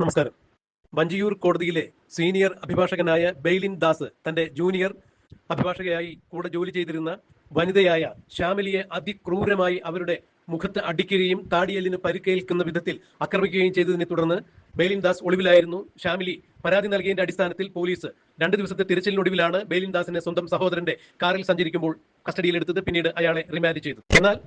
നമസ്കാരം. വഞ്ചിയൂർ കോടതിയിലെ സീനിയർ അഭിഭാഷകനായ ബെയ്ലിൻ ദാസ് തന്റെ ജൂനിയർ അഭിഭാഷകയായി കൂടെ ജോലി ചെയ്തിരുന്ന വനിതയായ ശ്യാമിലിയെ അതിക്രൂരമായി അവരുടെ മുഖത്ത് അടിക്കുകയും താടിയലിന് പരിക്കേൽക്കുന്ന വിധത്തിൽ ആക്രമിക്കുകയും ചെയ്തതിനെ തുടർന്ന് ബെയ്ലിൻ ദാസ് ഒളിവിലായിരുന്നു. ശ്യാമിലി പരാതി നൽകിയതിന്റെ അടിസ്ഥാനത്തിൽ പോലീസ് രണ്ട് ദിവസത്തെ തിരച്ചിലിനൊടുവിലാണ് ബെയ്ലിൻ ദാസിനെ സ്വന്തം സഹോദരന്റെ കാറിൽ സഞ്ചരിക്കുമ്പോൾ കസ്റ്റഡിയിലെടുത്തത്. പിന്നീട് അയാളെ റിമാൻഡ് ചെയ്തു. എന്നാൽ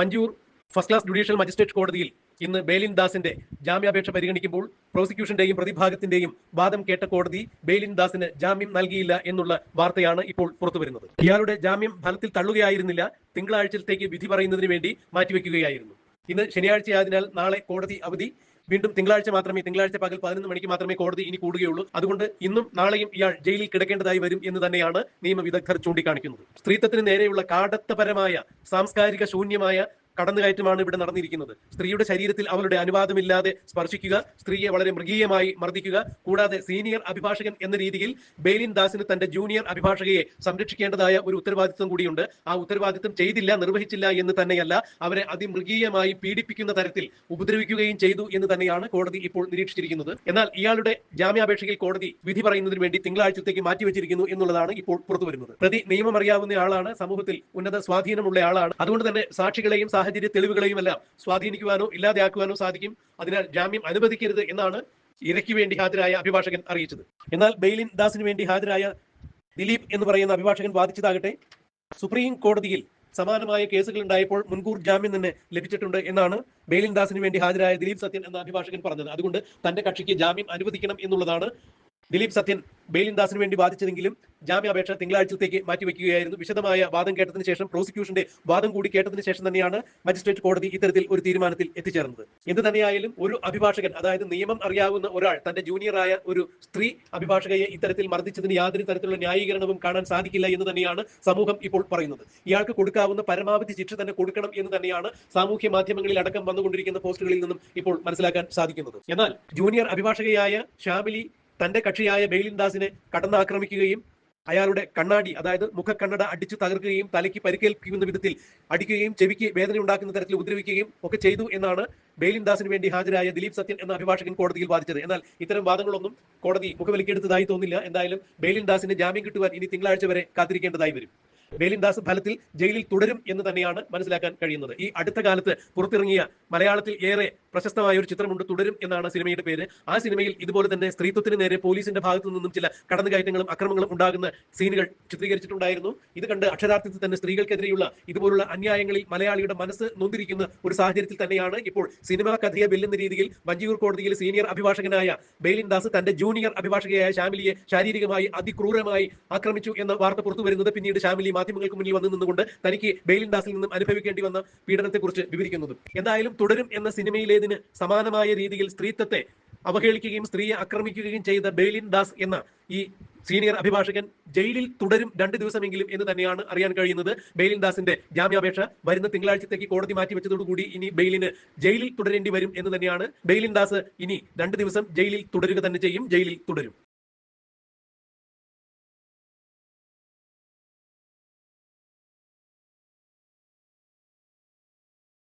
Vanchiyoor first class judicial magistrate കോടതിയിൽ ഇന്ന് ബെയിലിൻ ദാസിന്റെ ജാമ്യാപേക്ഷ പരിഗണിക്കുമ്പോൾ പ്രോസിക്യൂഷന്റെയും പ്രതിഭാഗത്തിന്റെയും വാദം കേട്ട കോടതി ബെയിലിൻ ദാസിന് ജാമ്യം നൽകിയില്ല എന്നുള്ള വാർത്തയാണ് ഇപ്പോൾ പുറത്തുവരുന്നത്. ഇയാളുടെ ജാമ്യം ഫലത്തിൽ തള്ളുകയായിരുന്നില്ല തിങ്കളാഴ്ചത്തേക്ക് വിധി പറയുന്നതിന് വേണ്ടി മാറ്റിവെക്കുകയായിരുന്നു. ഇന്ന് ശനിയാഴ്ചയായതിനാൽ നാളെ കോടതി അവധി. വീണ്ടും തിങ്കളാഴ്ച മാത്രമേ തിങ്കളാഴ്ച പകൽ പതിനൊന്ന് മണിക്ക് മാത്രമേ കോടതി ഇനി കൂടുകയുള്ളൂ. അതുകൊണ്ട് ഇന്നും നാളെയും ഇയാൾ ജയിലിൽ കിടക്കേണ്ടതായി വരും എന്ന് തന്നെയാണ് നിയമവിദഗ്ധർ ചൂണ്ടിക്കാണിക്കുന്നത്. സ്ത്രീത്വത്തിന് നേരെയുള്ള കാടത്തപരമായ സാംസ്കാരിക ശൂന്യമായ കടന്നുകയറ്റമാണ് ഇവിടെ നടന്നിരിക്കുന്നത്. സ്ത്രീയുടെ ശരീരത്തിൽ അവളുടെ അനുവാദമില്ലാതെ സ്പർശിക്കുക സ്ത്രീയെ വളരെ മൃഗീയമായി മർദ്ദിക്കുക കൂടാതെ സീനിയർ അഭിഭാഷകൻ എന്ന രീതിയിൽ ബെയിലിൻ ദാസിന് തന്റെ ജൂനിയർ അഭിഭാഷകയെ സംരക്ഷിക്കേണ്ടതായ ഒരു ഉത്തരവാദിത്വം കൂടിയുണ്ട്. ആ ഉത്തരവാദിത്വം ചെയ്തില്ല നിർവഹിച്ചില്ല എന്ന് തന്നെയല്ല അവരെ അതിമൃഗീയമായി പീഡിപ്പിക്കുന്ന തരത്തിൽ ഉപദ്രവിക്കുകയും ചെയ്തു എന്ന് തന്നെയാണ് കോടതി ഇപ്പോൾ നിരീക്ഷിച്ചിരിക്കുന്നത്. എന്നാൽ ഇയാളുടെ ജാമ്യാപേക്ഷയിൽ കോടതി വിധി പറയുന്നതിന് വേണ്ടി തിങ്കളാഴ്ചത്തേക്ക് മാറ്റിവെച്ചിരിക്കുന്നു എന്നുള്ളതാണ് ഇപ്പോൾ പുറത്തുവരുന്നത്. പ്രതി നിയമമറിയാവുന്ന ആളാണ് സമൂഹത്തിൽ ഉന്നത സ്വാധീനമുള്ള ആളാണ്. അതുകൊണ്ട് തന്നെ സാക്ഷികളെയും സാഹചര്യ തെളിവുകളെയും എല്ലാം സ്വാധീനിക്കുവാനോ ഇല്ലാതെയാക്കുവാനോ സാധിക്കും. അതിനാൽ ജാമ്യം അനുവദിക്കരുത് എന്നാണ് ഇരയ്ക്ക് വേണ്ടി ഹാജരായ അഭിഭാഷകൻ അറിയിച്ചത്. എന്നാൽ ബെയിലിൻ ദാസിന് വേണ്ടി ഹാജരായ ദിലീപ് എന്ന് പറയുന്ന അഭിഭാഷകൻ വാദിച്ചതാകട്ടെ സുപ്രീം കോടതിയിൽ സമാനമായ കേസുകൾ ഉണ്ടായപ്പോൾ മുൻകൂർ ജാമ്യം തന്നെ ലഭിച്ചിട്ടുണ്ട് എന്നാണ് ബെയിലിൻ ദാസിന് വേണ്ടി ഹാജരായ ദിലീപ് സത്യൻ എന്ന അഭിഭാഷകൻ പറഞ്ഞത്. അതുകൊണ്ട് തന്റെ കക്ഷിക്ക് ജാമ്യം അനുവദിക്കണം എന്നുള്ളതാണ് ദിലീപ് സത്യൻ ബെയിലിൻ ദാസിന് വേണ്ടി വാദിച്ചതെങ്കിലും ജാമ്യാപേക്ഷ തിങ്കളാഴ്ചത്തേക്ക് മാറ്റിവെക്കുകയായിരുന്നു. വിശദമായ വാദം കേട്ടതിന് ശേഷം പ്രോസിക്യൂഷന്റെ വാദം കൂടി കേട്ടതിന് ശേഷം തന്നെയാണ് മജിസ്ട്രേറ്റ് കോടതി ഇത്തരത്തിൽ ഒരു തീരുമാനത്തിൽ എത്തിച്ചേർന്നത്. എന്ത് തന്നെയായാലും ഒരു അഭിഭാഷകൻ അതായത് നിയമം അറിയാവുന്ന ഒരാൾ തന്റെ ജൂനിയറായ ഒരു സ്ത്രീ അഭിഭാഷകയെ ഇത്തരത്തിൽ മർദ്ദിച്ചതിന് യാതൊരു തരത്തിലുള്ള ന്യായീകരണവും കാണാൻ സാധിക്കില്ല എന്ന് തന്നെയാണ് സമൂഹം ഇപ്പോൾ പറയുന്നത്. ഇയാൾക്ക് കൊടുക്കാവുന്ന പരമാവധി ശിക്ഷ തന്നെ കൊടുക്കണം എന്ന് തന്നെയാണ് സാമൂഹ്യ മാധ്യമങ്ങളിൽ അടക്കം വന്നുകൊണ്ടിരിക്കുന്ന പോസ്റ്റുകളിൽ നിന്നും ഇപ്പോൾ മനസ്സിലാക്കാൻ സാധിക്കുന്നത്. എന്നാൽ ജൂനിയർ അഭിഭാഷകയായ ഷാമിലി തന്റെ കക്ഷിയായ ബെയിലിൻദാസിനെ കടന്നാക്രമിക്കുകയും അയാളുടെ കണ്ണാടി അതായത് മുഖക്കണ്ണട അടിച്ചു തകർക്കുകയും തലയ്ക്ക് പരിക്കേൽപ്പിക്കുന്ന വിധത്തിൽ അടിക്കുകയും ചെവിക്ക് വേദന ഉണ്ടാക്കുന്ന തരത്തിൽ ഉപദ്രവിക്കുകയും ഒക്കെ ചെയ്തു എന്നാണ് ബെയിലിൻദാസിന് വേണ്ടി ഹാജരായ ദിലീപ് സത്യൻ എന്ന അഭിഭാഷകൻ കോടതിയിൽ വാദിച്ചത്. എന്നാൽ ഇത്തരം വാദങ്ങളൊന്നും കോടതി മുഖവിലക്കെടുത്തതായി തോന്നില്ല. എന്തായാലും ബെയിലിൻദാസിന് ജാമ്യം കിട്ടുവാൻ ഇനി തിങ്കളാഴ്ച വരെ കാത്തിരിക്കേണ്ടതായി വരും. ബെയിലിൻ ദാസ് ഫലത്തിൽ ജയിലിൽ തുടരും എന്ന് തന്നെയാണ് മനസ്സിലാക്കാൻ കഴിയുന്നത്. ഈ അടുത്ത കാലത്ത് പുറത്തിറങ്ങിയ മലയാളത്തിൽ ഏറെ പ്രശസ്തമായ ഒരു ചിത്രമുണ്ട് തുടരും എന്നാണ് സിനിമയുടെ പേര്. ആ സിനിമയിൽ ഇതുപോലെ തന്നെ സ്ത്രീത്വത്തിന് നേരെ പോലീസിന്റെ ഭാഗത്തു നിന്നും ചില കടന്നുകയറ്റങ്ങളും അക്രമങ്ങളും ഉണ്ടാകുന്ന സീനുകൾ ചിത്രീകരിച്ചിട്ടുണ്ടായിരുന്നു. ഇത് കണ്ട് അക്ഷരാർത്ഥത്തിൽ തന്നെ സ്ത്രീകൾക്കെതിരെയുള്ള ഇതുപോലുള്ള അന്യായങ്ങളിൽ മലയാളിയുടെ മനസ്സ് നൊന്തിരിക്കുന്ന ഒരു സാഹചര്യത്തിൽ തന്നെയാണ് ഇപ്പോൾ സിനിമാ കഥയെ വെല്ലുന്ന രീതിയിൽ വഞ്ചിയൂർ കോടതിയിൽ സീനിയർ അഭിഭാഷകനായ ബേലിൻദാസ് തന്റെ ജൂനിയർ അഭിഭാഷകയായ ഷാമിലിയെ ശാരീരികമായി അതിക്രൂരമായി ആക്രമിച്ചു എന്ന വാർത്ത പുറത്തു വരുന്നത് പിന്നീട് ഷാമിലി മാധ്യമങ്ങൾക്ക് മുന്നിൽ വന്നു നിന്നുകൊണ്ട് തനിക്ക് ബെയിലിൻ ദാസിൽ നിന്നും അനുഭവിക്കേണ്ടി വന്ന പീഡനത്തെക്കുറിച്ച് വിവരിക്കുന്നത്. എന്തായാലും തുടരും എന്ന സിനിമയിലേതിന് സമാനമായ രീതിയിൽ സ്ത്രീത്വത്തെ അവഹേളിക്കുകയും സ്ത്രീയെ ആക്രമിക്കുകയും ചെയ്ത ബെയിലിൻ ദാസ് എന്ന ഈ സീനിയർ അഭിഭാഷകൻ ജയിലിൽ തുടരും രണ്ട് ദിവസമെങ്കിലും എന്ന് തന്നെയാണ് അറിയാൻ കഴിയുന്നത്. ബെയിലിൻ ദാസിന്റെ ജാമ്യാപേക്ഷ വരുന്ന തിങ്കളാഴ്ചത്തേക്ക് കോടതി മാറ്റിവെച്ചതോടുകൂടി ഇനി ബെയിലിന് ജയിലിൽ തുടരേണ്ടി വരും എന്ന് തന്നെയാണ്. ബെയിലിൻ ദാസ് ഇനി രണ്ട് ദിവസം ജയിലിൽ തുടരുക തന്നെ ചെയ്യും. ജയിലിൽ തുടരും.